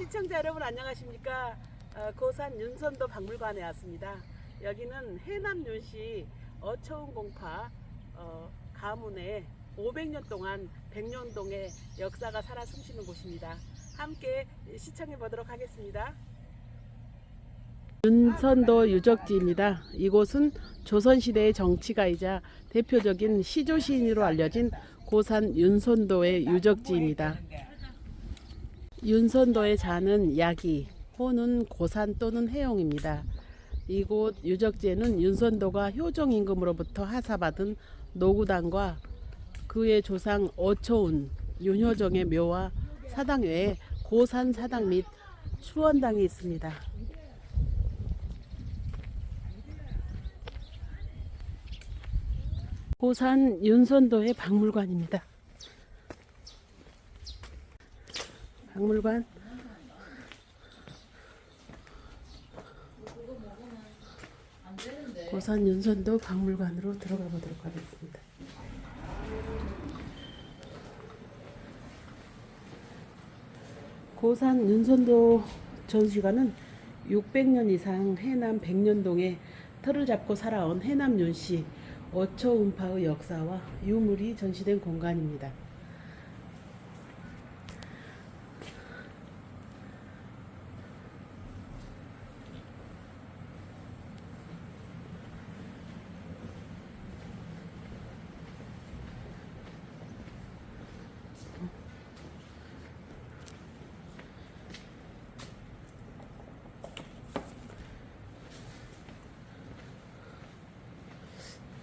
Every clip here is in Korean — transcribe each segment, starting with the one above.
시청자 여러분 안녕하십니까? 어, 고산 윤선도 박물관에 왔습니다. 여기는 해남 윤씨 어처운 공파 어, 가문의 500년 동안 백년동의 역사가 살아 숨쉬는 곳입니다. 함께 시청해 보도록 하겠습니다. 윤선도 유적지입니다. 이곳은 조선시대의 정치가이자 대표적인 시조시인으로 알려진 고산 윤선도의 유적지입니다. 윤선도의 자는 야기, 호는 고산 또는 해용입니다. 이곳 유적지에는 윤선도가 효정 임금으로부터 하사받은 노구당과 그의 조상 어초운, 윤효정의 묘와 사당 외에 고산 사당 및 추원당이 있습니다. 고산 윤선도의 박물관입니다. 박물관 고산 윤선도 박물관으로 들어가 보도록 하겠습니다. 고산 윤선도 전시관은 600년 이상 해남 백년동에 터를 잡고 살아온 해남 윤씨 어초운파의 역사와 유물이 전시된 공간입니다.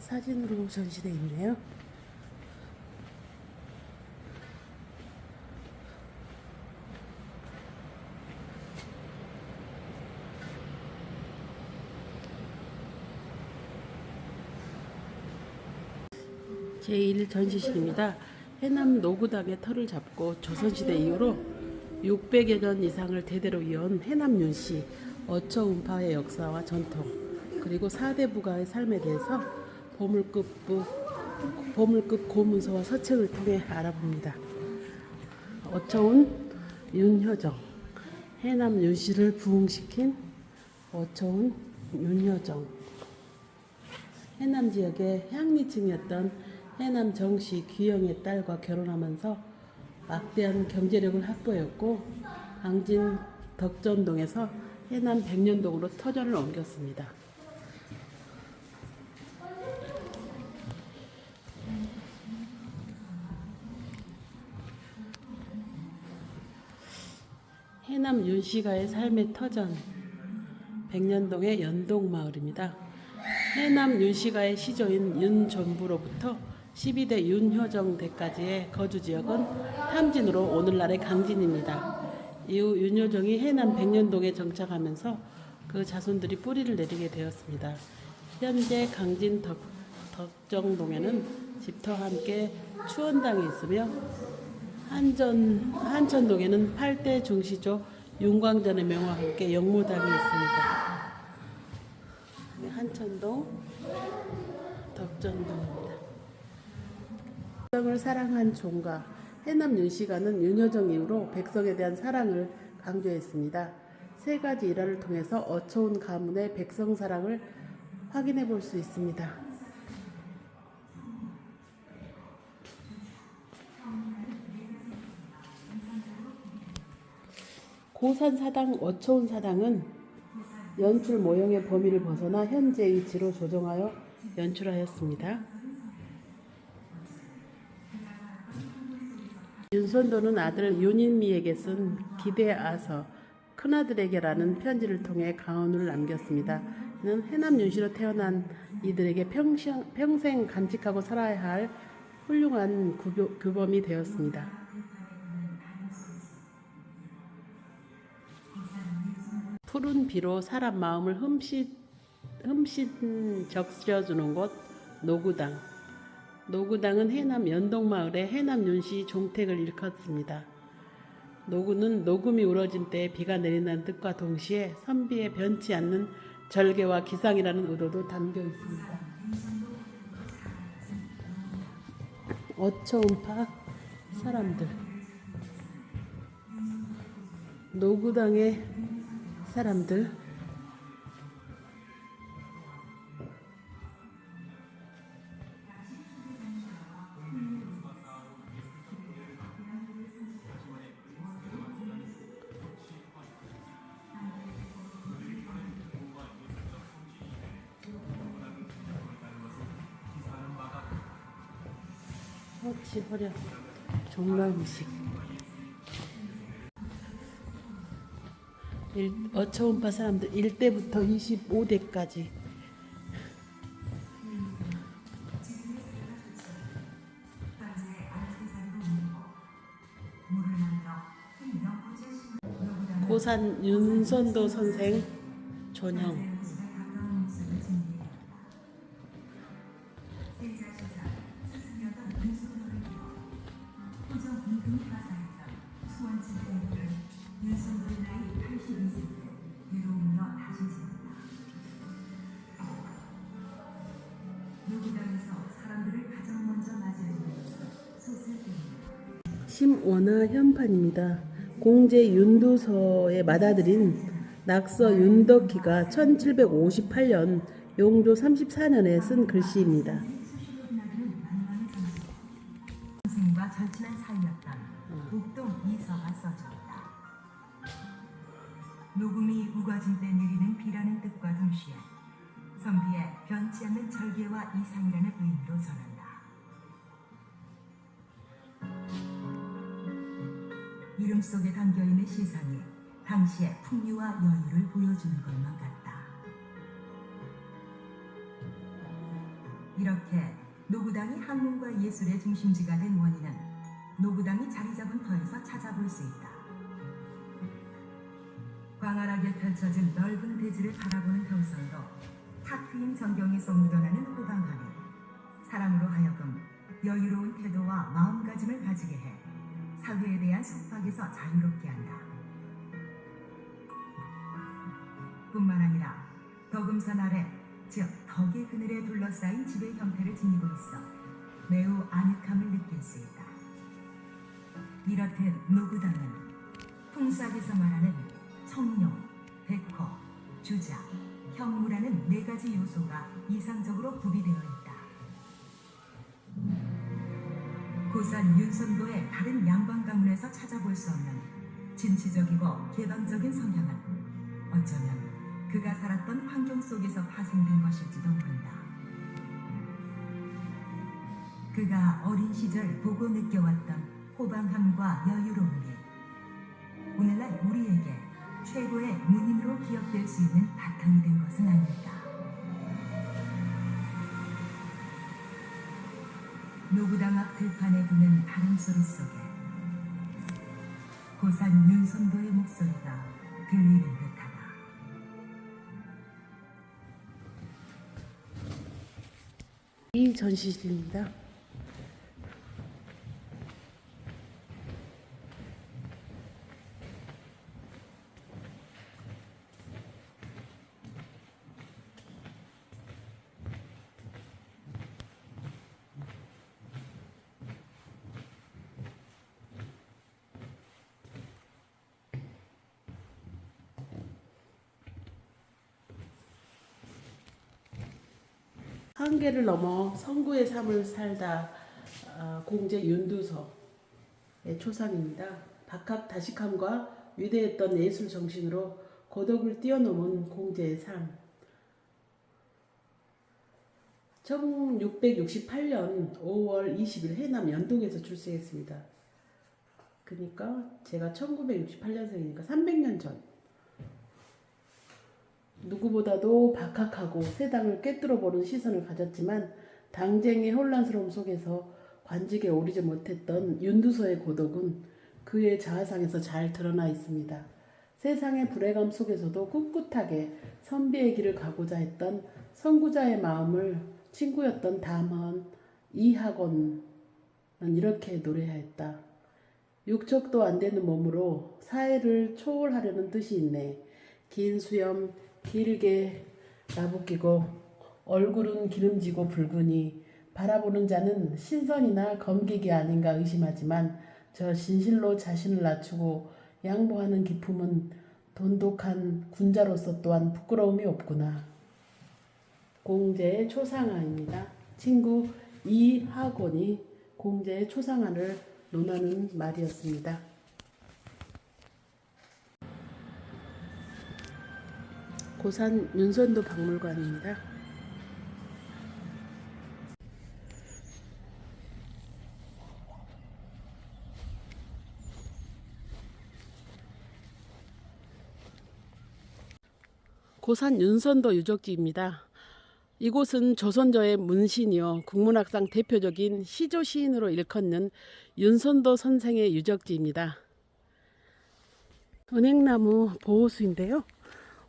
사진으로 전시되어 있네요. 제1 전시실입니다. 해남 노구당의 터를 잡고 조선시대 이후로 600여 년 이상을 대대로 이어온 해남 윤씨 어처 운파의 역사와 전통 그리고 사대 부가의 삶에 대해서 보물급부 보물급 고문서와 서책을 통해 알아봅니다. 어처운 윤효정 해남 윤씨를 부흥시킨 어처운 윤효정 해남 지역의 향리층이었던 해남 정씨 귀영의 딸과 결혼하면서 막대한 경제력을 확보했고 강진 덕전동에서 해남 백년동으로 터전을 옮겼습니다. 해남 윤씨가의 삶의 터전 백년동의 연동마을입니다. 해남 윤씨가의 시조인 윤전부로부터 12대 윤효정 대까지의 거주 지역은 탐진으로 오늘날의 강진입니다. 이후 윤효정이 해남 백년동에 정착하면서 그 자손들이 뿌리를 내리게 되었습니다. 현재 강진 덕, 덕정동에는 집터와 함께 추원당이 있으며 한전 한천동에는 8대 중시조 윤광전의 명화와 함께 영무당이 있습니다. 네, 한천동, 덕전동입니다. 백성을 사랑한 종가 해남 윤씨가는 윤여정 이후로 백성에 대한 사랑을 강조했습니다. 세 가지 일화를 통해서 어처운 가문의 백성 사랑을 확인해 볼 수 있습니다. 고산 사당 어초운 사당은 연출 모형의 범위를 벗어나 현재 위치로 조정하여 연출하였습니다. 윤선도는 아들 윤인미에게 쓴 기대아서 큰아들에게라는 편지를 통해 가언을 남겼습니다. 이는 해남 윤씨로 태어난 이들에게 평생, 평생 간직하고 살아야 할 훌륭한 구교, 규범이 되었습니다. 푸른 비로 사람 마음을 흠씬, 흠씬 적셔주는 곳 노구당. 노구당은 해남 연동마을의 해남 윤씨 종택을 일컫습니다. 노구는 녹음이 우러진 때 비가 내린다는 뜻과 동시에 선비에 변치 않는 절개와 기상이라는 의도도 담겨 있습니다. 어처운파 사람들 노구당의 사람들. 어, 집어려. 종lal음식 일, 어처음파 사람들 1대부터 25대까지. 고산 윤선도 선생 존형 심원화 현판입니다. 공제 윤두서에 맏아들인 낙서 윤덕희가 1758년 용조 34년에 쓴 글씨입니다. 선생과 절친한 사이였던 복동 이서가 써졌다. 녹음이 우거진 때 내리는 비라는 뜻과 동시에 선비의 변치 않는 절개와 이상이라는 의미로 전한다. 이름 속에 담겨 있는 시상이 당시의 풍류와 여유를 보여주는 것만 같다. 이렇게 노구당이 학문과 예술의 중심지가 된 원인은 노구당이 자리 잡은 터에서 찾아볼 수 있다. 광활하게 펼쳐진 넓은 대지를 바라보는 경선으로 탁 트인 전경에서 묻어나는 호방함이 사람으로 하여금 여유로운 태도와 마음가짐을 가지게 해 사회에 대한 속박에서 자유롭게 한다. 뿐만 아니라 덕음산 아래 즉 덕의 그늘에 둘러싸인 집의 형태를 지니고 있어 매우 아늑함을 느낄 수 있다. 이렇듯 노구당은 풍수학에서 말하는 청룡, 백호, 주자, 형무라는 네 가지 요소가 이상적으로 구비되어 있다. 고산 윤선도의 다른 양반 가문에서 찾아볼 수 없는 진취적이고 개방적인 성향은 어쩌면 그가 살았던 환경 속에서 파생된 것일지도 모른다. 그가 어린 시절 보고 느껴왔던 호방함과 여유로움이 오늘날 우리에게 최고의 문인으로 기억될 수 있는 바탕이 된 것은 아닐까. 노구당 앞 들판에 부는 바람 소리 속에 고산 윤선도의 목소리가 들리는 듯하다. 이 전시실입니다. 한계를 넘어 성구의 삶을 살다 아, 공제 윤두서의 초상입니다. 박학 다식함과 위대했던 예술 정신으로 고독을 뛰어넘은 공제의 삶. 1668년 5월 20일 해남 연동에서 출생했습니다. 그러니까 제가 1968년생이니까 300년 전. 누구보다도 박학하고 세상을 꿰뚫어 보는 시선을 가졌지만 당쟁의 혼란스러움 속에서 관직에 오르지 못했던 윤두서의 고독은 그의 자화상에서 잘 드러나 있습니다. 세상의 불행함 속에서도 꿋꿋하게 선비의 길을 가고자 했던 선구자의 마음을 친구였던 담헌 이학원은 이렇게 노래하였다. 육척도 안 되는 몸으로 사회를 초월하려는 뜻이 있네. 긴 수염 길게 나부끼고 얼굴은 기름지고 붉으니 바라보는 자는 신선이나 검객이 아닌가 의심하지만 저 진실로 자신을 낮추고 양보하는 기품은 돈독한 군자로서 또한 부끄러움이 없구나. 공제의 초상화입니다. 친구 이학원이 공제의 초상화를 논하는 말이었습니다. 고산 윤선도 박물관입니다. 고산 윤선도 유적지입니다. 이곳은 조선조의 문신이요 국문학상 대표적인 시조 시인으로 일컫는 윤선도 선생의 유적지입니다. 은행나무 보호수인데요.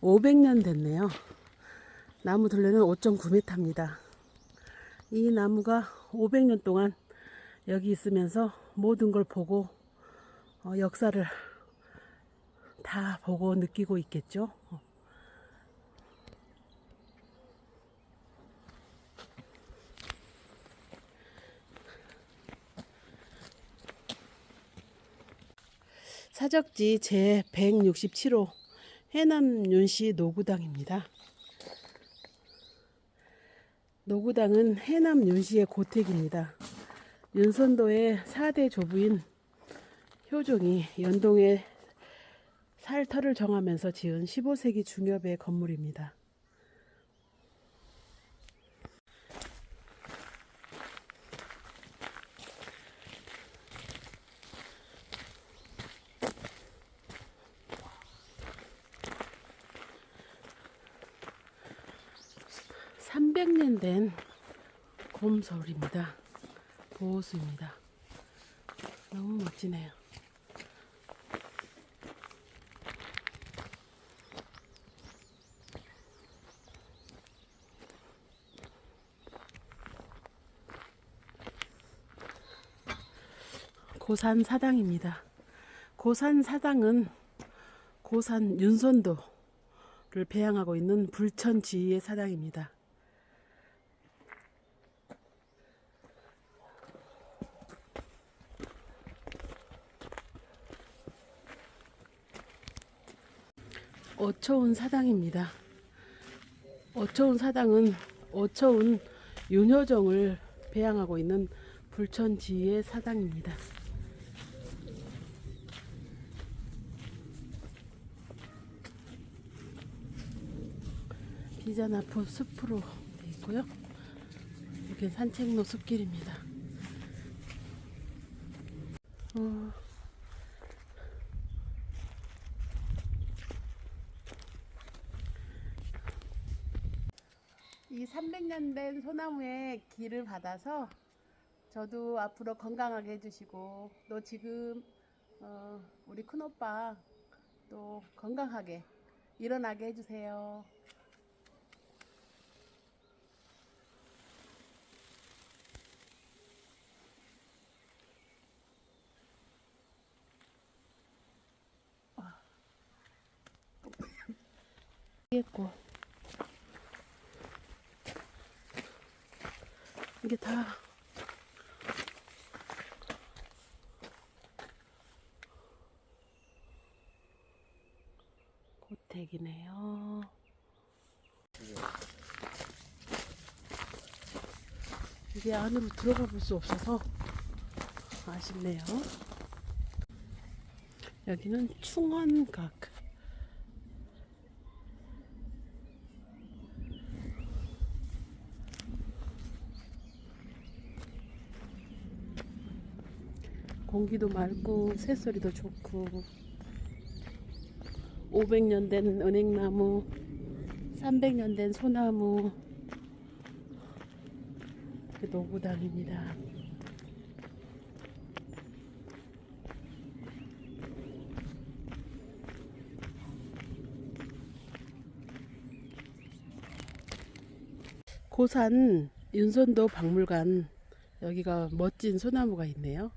500년 됐네요. 나무 둘레는 5.9m입니다. 이 나무가 500년 동안 여기 있으면서 모든 걸 보고 어, 역사를 다 보고 느끼고 있겠죠. 사적지 제 167호 해남 윤씨 노구당입니다. 노구당은 해남 윤씨의 고택입니다. 윤선도의 4대 조부인 효종이 연동에 살터를 정하면서 지은 15세기 중엽의 건물입니다. 삼백 년 된 곰서울입니다. 보호수입니다. 너무 멋지네요. 고산 사당입니다. 고산 사당은 고산 윤선도를 배양하고 있는 불천지의 사당입니다. 어초운 사당입니다. 어초운 사당은 어초운 윤효정을 배양하고 있는 불천지의 사당입니다. 비자나포 숲으로 되어 있고요. 이게 산책로 숲길입니다. 어, 이 300년 된 소나무의 길을 받아서 저도 앞으로 건강하게 해주시고 또 지금 어, 우리 큰오빠 또 건강하게 일어나게 해주세요. 했고 이게 다 고택이네요. 이게 안으로 들어가 볼 수 없어서 아쉽네요. 여기는 충원각. 공기도 맑고 새소리도 좋고 500년 된 은행나무 300년 된 소나무 그 노구당입니다. 고산 윤선도 박물관 여기가 멋진 소나무가 있네요.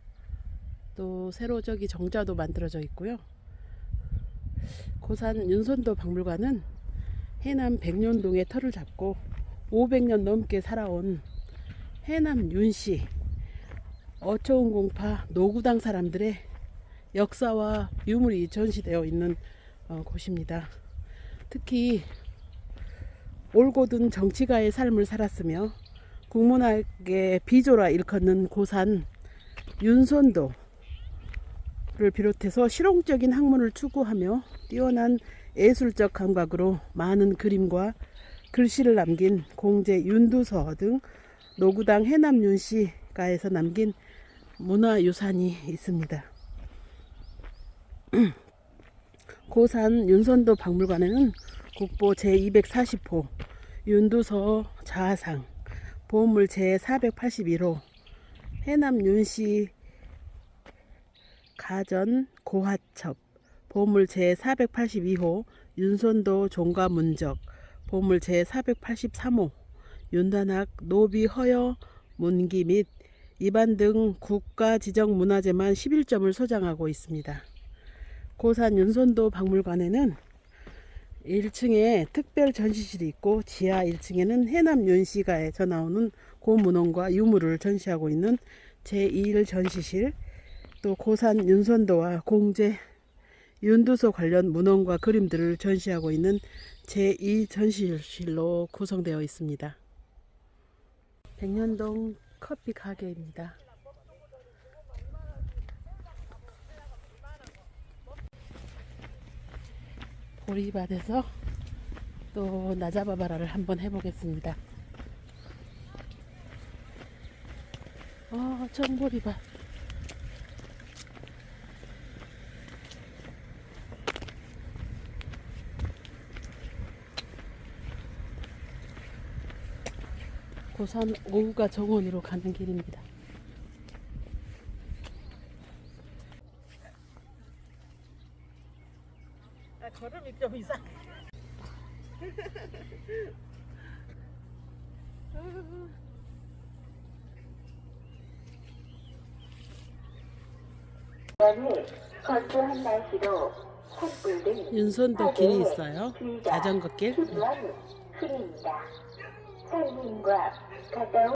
또 새로 저기 정자도 만들어져 있고요. 고산 윤선도 박물관은 해남 백년동의 터를 잡고 500년 넘게 살아온 해남 윤씨 어초운 공파 노구당 사람들의 역사와 유물이 전시되어 있는 어, 곳입니다. 특히 올곧은 정치가의 삶을 살았으며 국문학의 비조라 일컫는 고산 윤선도 를 비롯해서 실용적인 학문을 추구하며 뛰어난 예술적 감각으로 많은 그림과 글씨를 남긴 공제 윤두서 등 노구당 해남 윤 씨가에서 남긴 문화유산이 있습니다. 고산 윤선도 박물관에는 국보 제240호 윤두서 자하상 보물 제481호 해남 윤씨 가전 고하첩 보물 제482호 윤선도 종가 문적 보물 제483호 윤단학 노비 허여 문기 및 이반 등 국가 지정 문화재만 11점을 소장하고 있습니다. 고산 윤선도 박물관에는 1층에 특별 전시실이 있고 지하 1층에는 해남 윤씨가에서 나오는 고문헌과 유물을 전시하고 있는 제2일 전시실 또 고산 윤선도와 공제 윤두소 관련 문헌과 그림들을 전시하고 있는 제2 전시실로 구성되어 있습니다. 백년동 커피 가게입니다. 보리밭에서 또 나자바바라를 한번 해보겠습니다. 아, 청보리밭. 고산 오후가 정원으로 가는 길입니다. 아, 걸음이 좀 이상. 윤선도 길이 있어요. 자전거 길. 수두한 흐립니다. 삶과 가까운